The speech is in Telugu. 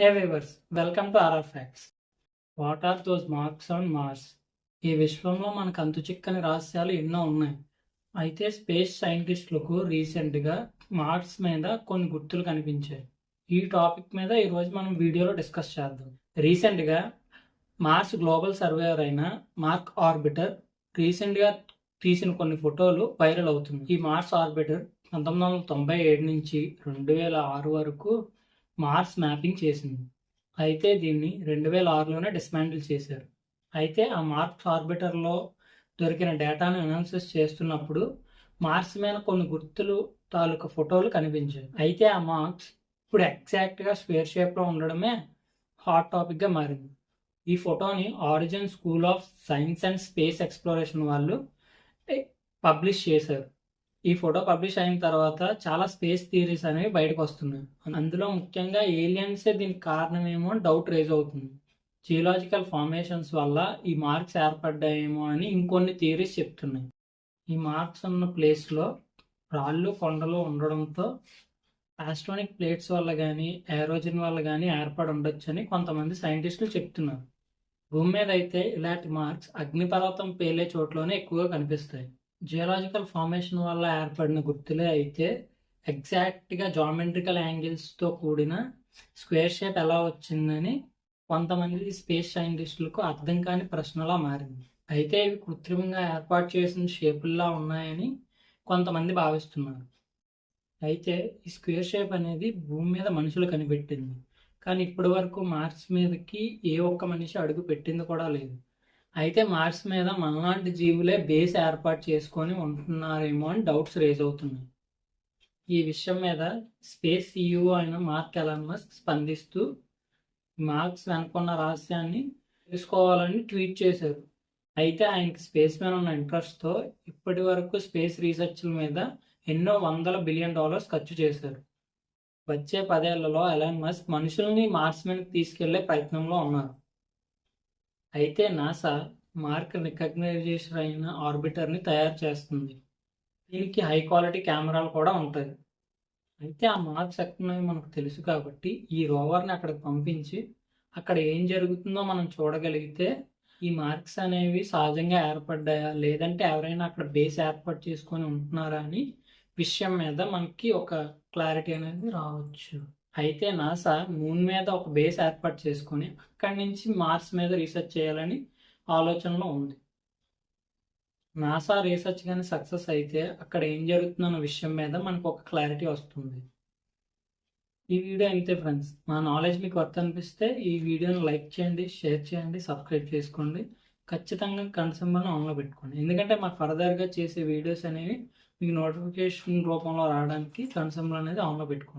Hey viewers welcome to RR facts what are those marks on Mars ఈ విశ్వంలో మనకు అంతు చిక్కని రహస్యాలు ఎన్నో ఉన్నాయి. అయితే స్పేస్ సైంటిస్టులకు రీసెంట్గా మార్స్ మీద కొన్ని గుర్తులు కనిపించాయి. ఈ టాపిక్ మీద ఈరోజు మనం వీడియోలో డిస్కస్ చేద్దాం. రీసెంట్గా మార్స్ గ్లోబల్ సర్వేయర్ అయిన మార్క్ ఆర్బిటర్ రీసెంట్గా తీసిన కొన్ని ఫోటోలు వైరల్ అవుతుంది ఈ మార్స్ ఆర్బిటర్ పంతొమ్మిది వందల తొంభై ఏడు నుంచి రెండు వేల ఆరు వరకు మార్స్ మ్యాపింగ్ చేసింది. అయితే దీన్ని రెండు వేల ఆరులోనే డిస్మాంటిల్ చేశారు. అయితే ఆ మార్స్ ఆర్బిటర్లో దొరికిన డేటాను అనాలిసిస్ చేస్తున్నప్పుడు మార్స్ మీద కొన్ని గుర్తులు తాలూకా ఫోటోలు కనిపించాయి. అయితే ఆ మార్క్స్ ఇప్పుడు ఎగ్జాక్ట్గా స్క్వేర్ షేప్లో ఉండడమే హాట్ టాపిక్గా మారింది. ఈ ఫోటోని origin school of science and space exploration వాళ్ళు పబ్లిష్ చేశారు. ఈ ఫోటో పబ్లిష్ అయిన తర్వాత చాలా స్పేస్ థియరీస్ అనేవి బయటకు వస్తున్నాయి. అందులో ముఖ్యంగా ఏలియన్సే దీనికి కారణమేమో డౌట్ రేజ్ అవుతుంది. జియోలాజికల్ ఫార్మేషన్స్ వల్ల ఈ మార్క్స్ ఏర్పడ్డాయేమో అని ఇంకొన్ని థియరీస్ చెప్తున్నాయి. ఈ మార్క్స్ ఉన్న ప్లేస్లో రాళ్ళు కొండలు ఉండడంతో ఆస్ట్రానిక్ ప్లేట్స్ వల్ల కానీ ఏరోజన్ వల్ల కానీ ఏర్పడి ఉండొచ్చని కొంతమంది సైంటిస్టులు చెప్తున్నారు. భూమి మీద అయితే ఇలాంటి మార్క్స్ అగ్నిపర్వతం పేలే చోట్లోనే ఎక్కువగా కనిపిస్తాయి. జియోలాజికల్ ఫార్మేషన్ వల్ల ఏర్పడిన గుర్తులే అయితే ఎగ్జాక్ట్గా జామెట్రికల్ యాంగిల్స్తో కూడిన స్క్వేర్ షేప్ ఎలా వచ్చిందని కొంతమంది స్పేస్ సైంటిస్టులకు అర్థం కాని ప్రశ్నలా మారింది. అయితే ఇవి కృత్రిమంగా ఏర్పాటు చేసిన షేపుల్లా ఉన్నాయని కొంతమంది భావిస్తున్నారు. అయితే ఈ స్క్వేర్ షేప్ అనేది భూమి మీద మనుషులు కనిపెట్టింది. కానీ ఇప్పటి వరకు మార్స్ మీదకి ఏ ఒక్క మనిషి అడుగు పెట్టింది కూడా లేదు. అయితే మార్స్ మీద మనలాంటి జీవులే బేస్ ఏర్పాటు చేసుకొని ఉంటున్నారేమో అని డౌట్స్ రేజ్ అవుతున్నాయి. ఈ విషయం మీద స్పేస్ సీఈఓ అయిన మార్క్ ఎలన్ మస్క్ స్పందిస్తూ మార్క్స్ వెనుకున్న రహస్యాన్ని తెలుసుకోవాలని ట్వీట్ చేశారు. అయితే ఆయనకి స్పేస్ మీద ఉన్న ఇంట్రెస్ట్తో ఇప్పటి వరకు స్పేస్ రీసెర్చ్ల మీద ఎన్నో వందల బిలియన్ డాలర్స్ ఖర్చు చేశారు. వచ్చే పదేళ్ళలో ఎలాన్ మస్క్ మనుషుల్ని మార్స్ మీదకి తీసుకెళ్ళే ప్రయత్నంలో ఉన్నారు. అయితే నాసా మార్క్ రికగ్నైజేషన్ అయిన ఆర్బిటర్ని తయారు చేస్తుంది. దీనికి హై క్వాలిటీ కెమెరాలు కూడా ఉంటాయి. అయితే ఆ మార్క్స్ ఎక్కడున్నాయో మనకు తెలుసు కాబట్టి ఈ రోవర్ని అక్కడికి పంపించి అక్కడ ఏం జరుగుతుందో మనం చూడగలిగితే ఈ మార్క్స్ అనేవి సహజంగా ఏర్పడ్డాయా లేదంటే ఎవరైనా అక్కడ బేస్ ఏర్పాటు చేసుకొని ఉంటున్నారా అని విషయం మీద మనకి ఒక క్లారిటీ అనేది రావచ్చు. అయితే నాసా మూన్ మీద ఒక బేస్ ఏర్పాటు చేసుకొని అక్కడి నుంచి మార్స్ మీద రీసెర్చ్ చేయాలని ఆలోచనలో ఉంది. నాసా రీసెర్చ్ కానీ సక్సెస్ అయితే అక్కడ ఏం జరుగుతుందన్న విషయం మీద మనకు ఒక క్లారిటీ వస్తుంది. ఈ వీడియో అంతే ఫ్రెండ్స్ మా నాలెడ్జ్ మీకు వర్త్ అనిపిస్తే ఈ వీడియోని లైక్ చేయండి షేర్ చేయండి సబ్స్క్రైబ్ చేసుకోండి. ఖచ్చితంగా కన్సంబర్ని ఆన్లో పెట్టుకోండి. ఎందుకంటే మాకు ఫర్దర్గా చేసే వీడియోస్ అనేవి మీకు నోటిఫికేషన్ రూపంలో రావడానికి కన్సంబర్ అనేది ఆన్లో పెట్టుకోండి.